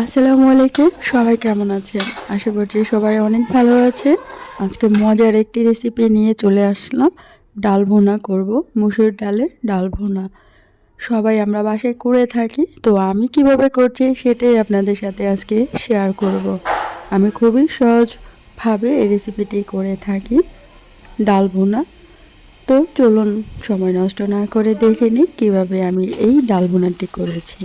আসসালামু আলাইকুম সবাই কেমন আছেন? আশা করছি সবাই অনেক ভালো আছেন। আজকে মজার একটি রেসিপি নিয়ে চলে আসলাম। ডাল ভুনা করব, মুসুর ডালের ডাল ভুনা। সবাই আমরা বাসায় করে থাকি, তো আমি কীভাবে করছি সেটাই আপনাদের সাথে আজকে শেয়ার করব। আমি খুবই সহজভাবে এই রেসিপিটি করে থাকি, ডাল ভুনা। তো চলুন, সময় নষ্ট না করে দেখে নিই কীভাবে আমি এই ডাল ভুনাটি করেছি।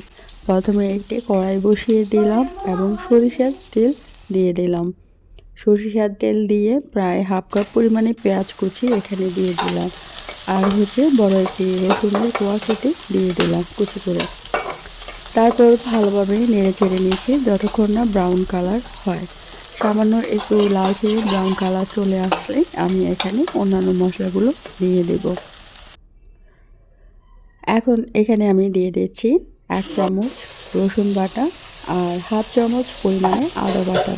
প্রথমে একটি কড়াই বসিয়ে দিলাম এবং সরিষার তেল দিয়ে দিলাম। সরিষার তেল দিয়ে প্রায় হাফ কাপ পরিমাণে পেঁয়াজ কুচি এখানে দিয়ে দিলাম। আর হচ্ছে বড় একটি রসুনের কোয়া কেটে দিয়ে দিলাম কুচি করে। তারপর ভালোভাবে নেড়ে চেড়ে নিচ্ছি যতক্ষণ না ব্রাউন কালার হয়। সামান্য একটু লাল লালচে ব্রাউন কালার চলে আসলে আমি এখানে অন্যান্য মশলাগুলো দিয়ে দেব। এখন এখানে আমি দিয়ে দিচ্ছি এক চামচ রসুন বাটা আর হাফ চামচ পরিমাণে আদা বাটা।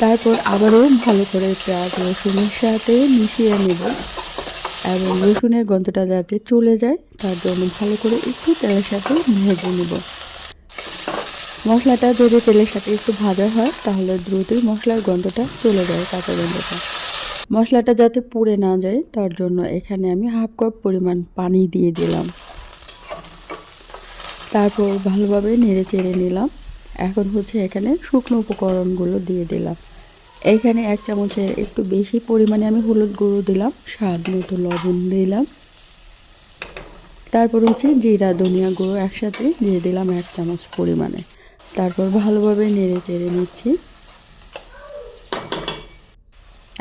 তারপর আবারও ভালো করে পেঁয়াজ, রসুনের সাথে মিশিয়ে নেব এবং রসুনের গন্ধটা যাতে চলে যায়, তার জন্য ভালো করে একটু তেলের সাথে ভেজে নেব। মশলাটা যদি তেলের সাথে একটু ভাজা হয়, তাহলে দ্রুতই মশলার গন্ধটা চলে যায়, কাঁচা গন্ধটা। মশলাটা যাতে পুড়ে না যায়, তার জন্য এখানে আমি হাফ কাপ পরিমাণ পানি দিয়ে দিলাম। তারপর ভালোভাবে নেড়ে চেড়ে নিলাম। এখন হচ্ছে এখানে শুকনো উপকরণগুলো দিয়ে দিলাম। এখানে এক চামচের একটু বেশি পরিমাণে আমি হলুদ গুঁড়ো দিলাম, স্বাদ মতো লবণ দিলাম। তারপর হচ্ছে জিরা, ধনিয়া গুঁড়ো একসাথে দিয়ে দিলাম এক চামচ পরিমাণে। তারপর ভালোভাবে নেড়ে চেড়ে নিচ্ছি।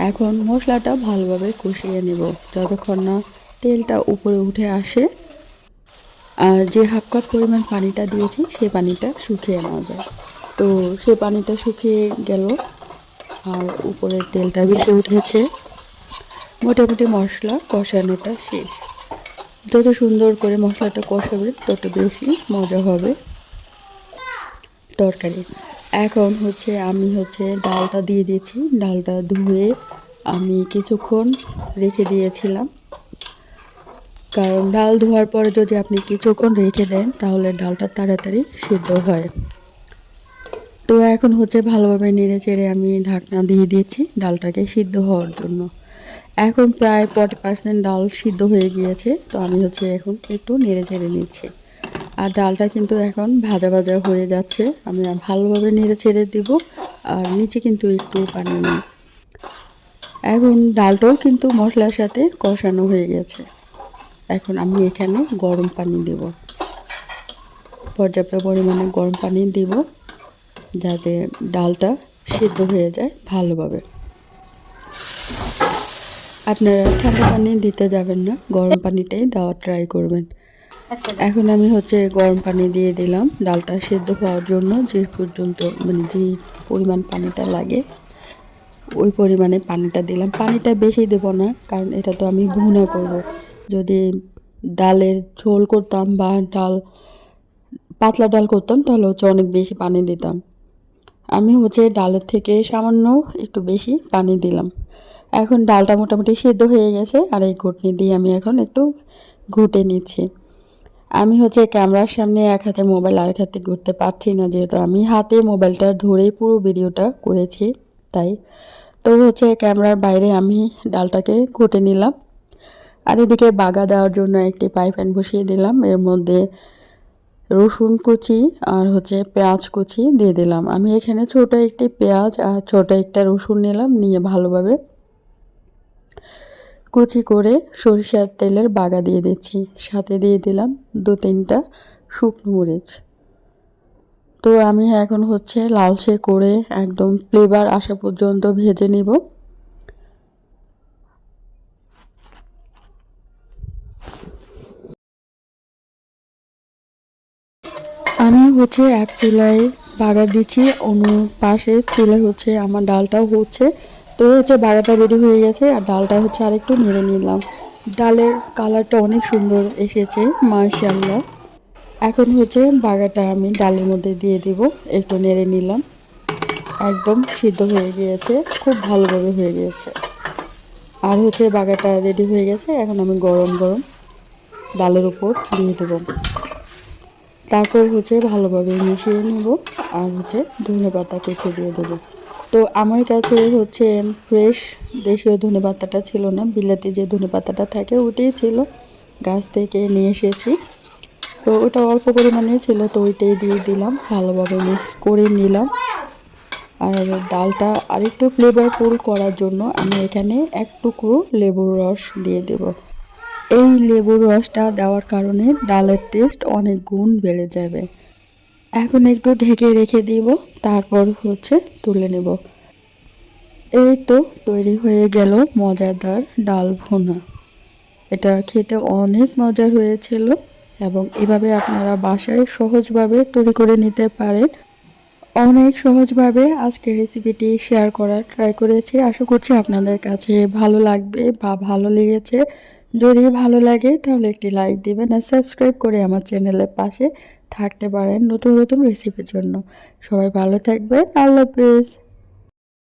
এখন মশলাটা ভালোভাবে কষিয়ে নেব, যতক্ষণ না তেলটা উপরে উঠে আসে। আর যে হাফ কাপ পরিমাণ পানিটা দিয়েছি, সেই পানিটা শুকিয়ে নেওয়া যায়। তো সে পানিটা শুকিয়ে গেল, আর উপরের তেলটা বেশি উঠেছে। মোটামুটি মশলা কষানোটা শেষ। যত সুন্দর করে মশলাটা কষাবে, তত বেশি মজা হবে তরকারি। এখন হচ্ছে আমি হচ্ছে ডালটা দিয়ে দিয়েছি। ডালটা ধুয়ে আমি কিছুক্ষণ রেখে দিয়েছিলাম। কারণ ডাল ধোয়ার পরে যদি আপনি কিছুক্ষণ রেখে দেন, তাহলে ডালটা তাড়াতাড়ি সিদ্ধ হয়। তো এখন হচ্ছে ভালোভাবে নেড়ে চেড়ে আমি ঢাকনা দিয়ে দিয়েছি ডালটাকে সিদ্ধ হওয়ার জন্য। এখন প্রায় ফর্টি পার্সেন্ট ডাল সিদ্ধ হয়ে গিয়েছে, তো আমি হচ্ছে এখন একটু নেড়ে চেড়ে নিচ্ছি। আর ডালটা কিন্তু এখন ভাজা ভাজা হয়ে যাচ্ছে, আমি ভালোভাবে নেড়ে ছেড়ে দিব, আর নিচে কিন্তু একটু পানি নেই। এখন ডালটাও কিন্তু মশলার সাথে কষানো হয়ে গেছে। এখন আমি এখানে গরম পানি দেব। পর্যাপ্ত পরিমাণে গরম পানি দেব যাতে ডালটা সিদ্ধ হয়ে যায় ভালোভাবে। আপনারা ঠান্ডা পানি দিতে যাবেন না, গরম পানিটাই দেওয়া ট্রাই করবেন। এখন আমি হচ্ছে গরম পানি দিয়ে দিলাম। ডালটা সেদ্ধ হওয়ার জন্য যে পর্যন্ত মানে যে পরিমাণ পানিটা লাগে, ওই পরিমাণে পানিটা দিলাম। পানিটা বেশি দেব না, কারণ এটা তো আমি ভুনা করব। যদি ডালের ঝোল করতাম বা ডাল, পাতলা ডাল করতাম, তাহলে হচ্ছে অনেক বেশি পানি দিতাম। আমি হচ্ছে ডালের থেকে সামান্য একটু বেশি পানি দিলাম। এখন ডালটা মোটামুটি সিদ্ধ হয়ে গেছে, আর এই ঘুটনি দিয়ে আমি এখন একটু ঘুটে নিচ্ছি। আমি হচ্ছে ক্যামেরার সামনে এক হাতে মোবাইল আর এক হাতে ঘুরতে পারছি না যেহেতু আমি হাতে মোবাইলটা ধরেই পুরো ভিডিওটা করেছি, তাই। তো হচ্ছে ক্যামেরার বাইরে আমি ডালটাকে ঘুটে নিলাম। আর এদিকে বাগা দেওয়ার জন্য একটি পাইপ্যান বসিয়ে দিলাম। এর মধ্যে রসুন কুচি আর হচ্ছে পেঁয়াজ কুচি দিয়ে দিলাম। আমি এখানে ছোট একটি পেঁয়াজ আর ছোট একটা রসুন নিলাম, নিয়ে ভালোভাবে কুচি করে সরিষার তেলের বাগা দিয়ে দিচ্ছি। সাথে দিয়ে দিলাম দু তিনটা শুকনো মরিচ। তো আমি এখন হচ্ছে লালচে করে একদম ফ্লেভার আসা পর্যন্ত ভেজে নিব আমি হচ্ছে এক চুলায় বাগার দিচ্ছি, অন্য পাশে চুলায় হচ্ছে আমার ডালটাও হচ্ছে। তো হচ্ছে বাগাটা রেডি হয়ে গেছে আর ডালটা হচ্ছে আরেকটু নেড়ে নিলাম। ডালের কালারটা অনেক সুন্দর এসেছে মাশাল্লাহ এখন হচ্ছে বাগাটা আমি ডালের মধ্যে দিয়ে দিব, একটু নেড়ে নিলাম। একদম সিদ্ধ হয়ে গিয়েছে, খুব ভালোভাবে হয়ে গিয়েছে। আর হচ্ছে বাগাটা রেডি হয়ে গেছে, এখন আমি গরম গরম ডালের উপর দিয়ে দেবো। তারপর হচ্ছে ভালোভাবে মিশিয়ে নেব আর হচ্ছে ধনে পাতা কুচি দিয়ে দেবো। তো আমার কাছে হচ্ছে ফ্রেশ দেশীয় ধনে পাতাটা ছিল না, বিলাতি যে ধনে পাতাটা থাকে ওটাই ছিল, গাছ থেকে নিয়ে এসেছি। তো ওটা অল্প পরিমাণে ছিল, তো ওইটাই দিয়ে দিলাম, ভালোভাবে মিক্স করে নিলাম। আর ডালটা আরেকটু ফ্লেভারফুল করার জন্য আমি এখানে এক টুকরো লেবুর রস দিয়ে দেব। এই লেবুর রসটা দেওয়ার কারণে ডালের টেস্ট অনেক গুণ বেড়ে যাবে। এখন একটু ঢেকে রেখে দিব, তারপর হচ্ছে তুলে নেব। এই তো তৈরি হয়ে গেল মজাদার ডাল ভুনা। এটা খেতে অনেক মজার হয়েছিল এবং এভাবে আপনারা বাসায় সহজভাবে তৈরি করে নিতে পারেন। অনেক সহজভাবে আজকে রেসিপিটি শেয়ার করার ট্রাই করেছি। আশা করছি আপনাদের কাছে ভালো লাগবে বা ভালো লেগেছে। যদি ভালো লাগে তাহলে একটি লাইক দিবেন আর সাবস্ক্রাইব করে আমার চ্যানেলের পাশে থাকতে পারেন নতুন নতুন রেসিপির জন্য। সবাই ভালো থাকবেন। আল্লাহ হাফেজ।